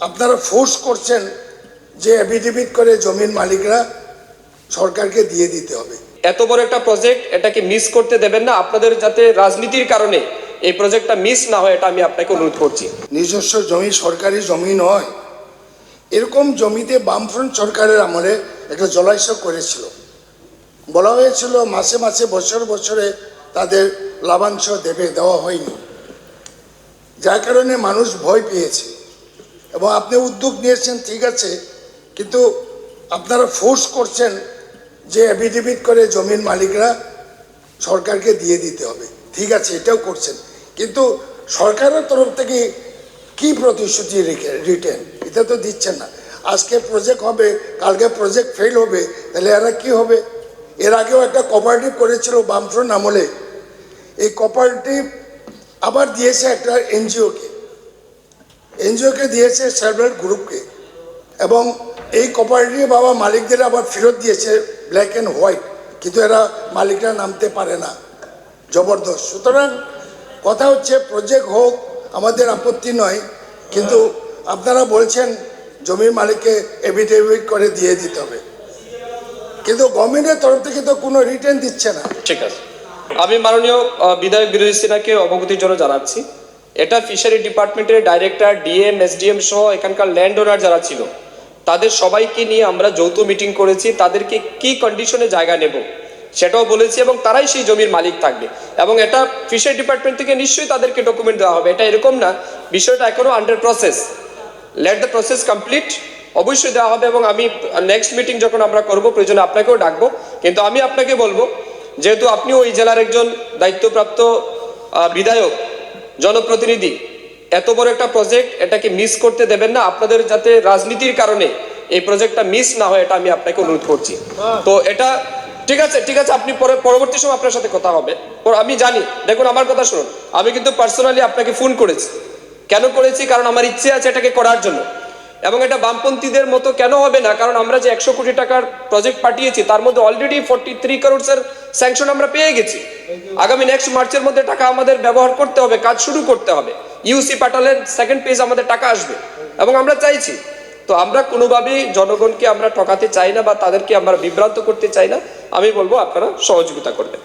আপনারা ফোর্স করছেন যে এফিডেভিট করে জমির মালিকরা সরকারকে দিয়ে দিতে হবে। এত বড় একটা প্রজেক্ট এটাকে মিস করতে দেবেন না। আপনাদের যাতে রাজনীতির কারণে এই প্রজেক্টটা মিস না হয় এটা আমি আপনাকে অনুরোধ করছি। নিজস্ব জমি সরকারি জমি নয়। এরকম জমিতে বামফ্রন্ট সরকারের আমলে একটা জলাশয় করেছিল। বলা হয়েছিল মাসে মাসে বছর বছরে তাদের লাভাংশ দেবে দেওয়া হয়নি। যার কারণে মানুষ ভয় পেয়েছে। এবং আপনি উদ্যোগ নিয়েছেন, ঠিক আছে, কিন্তু আপনারা ফোর্স করছেন যে এফিডেভিট করে জমির মালিকরা সরকারকে দিয়ে দিতে হবে। ঠিক আছে, এটাও করছেন। কিন্তু সরকারের তরফ থেকে কি প্রতিশ্রুতি রিটেন? এটা তো দিচ্ছেন না। আজকে প্রজেক্ট হবে, কালকে প্রজেক্ট ফেল হবে, তাহলে এরা কি হবে? এর আগেও একটা কোপারেটিভ করেছিল বামফ্রন্ট আমলে। এই কোপারেটিভ আবার দিয়েছে একটা এনজিওকে। এনজিওকে দিয়েছে সেলফ গ্রুপকে। এবং এই কোপারেটিভ বাবা মালিকদের আবার ফেরত দিয়েছে ব্ল্যাক অ্যান্ড হোয়াইট, কিন্তু এরা মালিকরা নামতে পারে না। জবরদস্ত। সুতরাং কথা হচ্ছে, প্রজেক্ট হোক, আমাদের আপত্তি নয়, কিন্তু আপনারা বলছেন জমির মালিককে এভিডেভিট করে দিয়ে দিতে হবে। কিন্তু গভর্নমেন্টের তরফ থেকে তো কোনো রিটার্ন দিচ্ছে না। ঠিক আছে। আমি মাননীয় বিধায়ক বিরোধী সেনাকে অবগতির জন্য জানাচ্ছি। এটা ফিশারি ডিপার্টমেন্টের ডাইরেক্টর, ডিএম, এসডিএম সহ এখানকার ল্যান্ড ওনার যারা ছিল, তাদের সবাইকে নিয়ে আমরা যৌথ মিটিং করেছি, তাদেরকে কি কন্ডিশনে জায়গা নেব সেটাও বলেছি এবং তারাই সেই জমির মালিক থাকবে। এবং এটা ফিশারি ডিপার্টমেন্ট থেকে নিশ্চয়ই তাদেরকে ডকুমেন্ট দেওয়া হবে। এটা এরকম না, বিষয়টা এখনও under process let the process complete অবশ্যই দেওয়া হবে এবং আমি নেক্সট মিটিং যখন আমরা করব, প্রয়োজনে আপনাকেও ডাকবো। কিন্তু আমি আপনাকে বলব, যেহেতু আপনি ওই জেলার একজন দায়িত্বপ্রাপ্ত বিধায়ক জনপ্রতিনিধি এত বড় একটা প্রজেক্ট এটাকে মিস করতে দেবেন না আপনাদের যাতে রাজনীতির কারণে এই প্রজেক্টটা মিস না হয় এটা আমি আপনাকে অনুরোধ করছি। তো এটা ঠিক আছে ঠিক আছে আপনি পরে পরবর্তী সময় আপনার সাথে কথা হবে। আমি জানি দেখুন আমার কথা শুনুন। আমি কিন্তু পার্সোনালি আপনাকে ফোন করেছি। কেন করেছি? কারণ আমার ইচ্ছে আছে এটাকে করার জন্য। এবং এটা বামপন্থীদের মতো কেন হবে না? কারণ আমরা যে একশো কোটি টাকার প্রজেক্ট পাঠিয়েছি, তার মধ্যে অলরেডি ফোর্টি থ্রি করোড়সের স্যাংশন আমরা পেয়ে গেছি। আগামী নেক্সট মার্চের মধ্যে টাকা আমাদের ব্যবহার করতে হবে, কাজ শুরু করতে হবে। ইউসি পাঠালেন সেকেন্ড পেজ আমাদের টাকা আসবে। এবং আমরা চাইছি, তো আমরা কোনোভাবেই জনগণকে আমরা ঠকাতে চাই না বা তাদেরকে আমরা বিভ্রান্ত করতে চাই না। আমি বলব আপনারা সহযোগিতা করবেন।